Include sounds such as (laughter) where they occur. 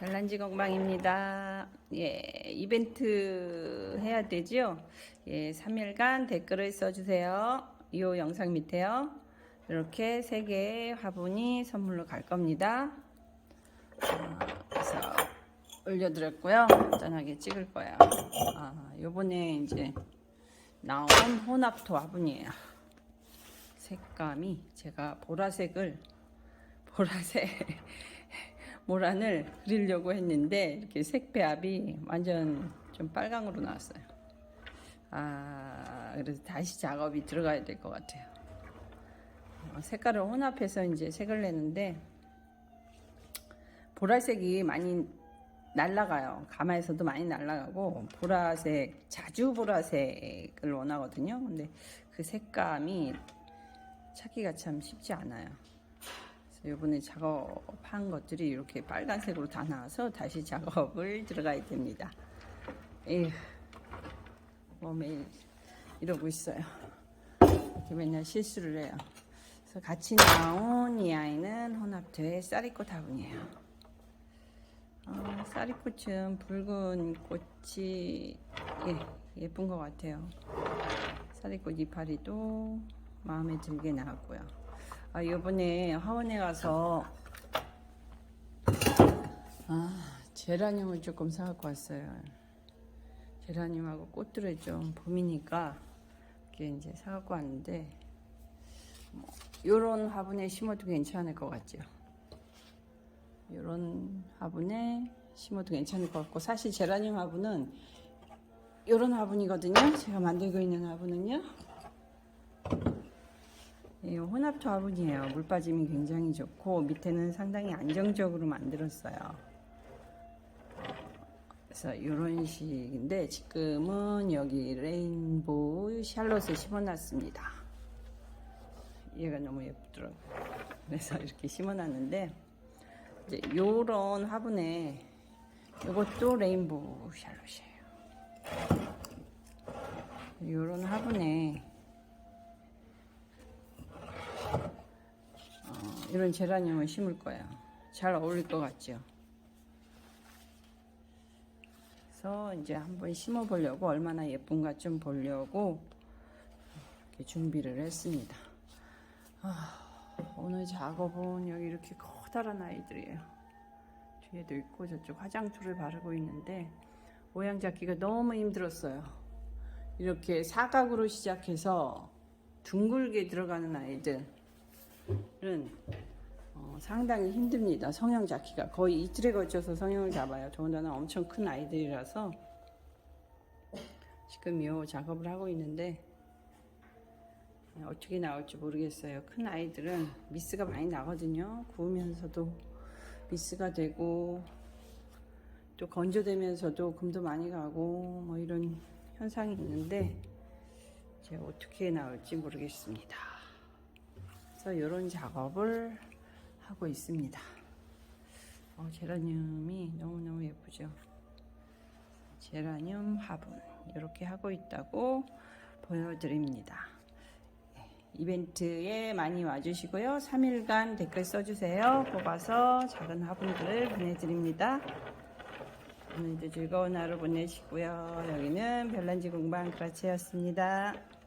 별난지 건방입니다. 예, 이벤트 해야 되죠? 예, 3일간 댓글을 써주세요. 이 영상 밑에요. 이렇게 세 개의 화분이 선물로 갈 겁니다. 아, 그래서 올려드렸고요. 간단하게 찍을 거예요. 아, 요번에 이제 나온 혼합토 화분이에요. 색감이 제가 보라색을 보라색 모란을 그리려고 했는데 이렇게 색배합이 완전 좀 빨강으로 나왔어요. 아 그래서 다시 작업이 들어가야 될 것 같아요. 어, 색깔을 혼합해서 이제 색을 내는데 보라색이 많이 날라가요. 가마에서도 많이 날라가고 보라색 자주 보라색을 원하거든요. 근데 그 색감이 찾기가 참 쉽지 않아요. 이번에 작업한 것들이 이렇게 빨간색으로 다 나와서 다시 작업을 (laughs) 들어가야 됩니다. 에휴, 뭐 매일 이러고 있어요. 이렇게 맨날 실수를 해요. 그래서 같이 나온 이 아이는 혼합토의 쌀이꽃 화분이에요. 어, 쌀이꽃은 붉은 꽃이 예, 예쁜 것 같아요. 쌀이꽃 이파리도 마음에 들게 나왔고요. 아, 이번에 하원에 가서 아, 제라늄을 조금 사갖고 왔어요. 제라늄하고 꽃들을 좀 봄이니까 이렇게 이제 사갖고 왔는데 뭐, 요런 화분에 심어도 괜찮을 것 같죠. 요런 화분에 심어도 괜찮을 것 같고 사실 제라늄 화분은 요런 화분이거든요. 제가 만들고 있는 화분은요. 이 혼합토 화분이에요. 물 빠짐이 굉장히 좋고 밑에는 상당히 안정적으로 만들었어요. 그래서 이런 식인데 지금은 여기 레인보우 샬롯을 심어놨습니다. 얘가 너무 예쁘더라고요. 그래서 이렇게 심어놨는데 이제 요런 화분에 이것도 레인보우 샬롯이에요. 요런 화분에 어, 이런 제라늄을 심을 거예요. 잘 어울릴 것 같죠? 그래서 이제 한번 심어 보려고 얼마나 예쁜가 좀 보려고 이렇게 준비를 했습니다. 아, 오늘 작업은 여기 이렇게 커다란 아이들이에요. 뒤에도 있고 저쪽 화장토를 바르고 있는데 모양 잡기가 너무 힘들었어요. 이렇게 사각으로 시작해서 둥글게 들어가는 아이들 은 어, 상당히 힘듭니다. 성형 잡기가 거의 이틀에 걸쳐서 성형을 잡아요. 더군다나 엄청 큰 아이들이라서 지금 이 작업을 하고 있는데 어떻게 나올지 모르겠어요. 큰 아이들은 미스가 많이 나거든요. 구우면서도 미스가 되고 또 건조되면서도 금도 많이 가고 뭐 이런 현상이 있는데 제가 어떻게 나올지 모르겠습니다. 그래서 이런 작업을 하고 있습니다. 어, 제라늄이 너무너무 예쁘죠. 제라늄 화분 이렇게 하고 있다고 보여드립니다. 네, 이벤트에 많이 와주시고요. 3일간 댓글 써주세요. 뽑아서 작은 화분들을 보내드립니다. 오늘도 즐거운 하루 보내시고요. 여기는 별난지 공방 그라치였습니다.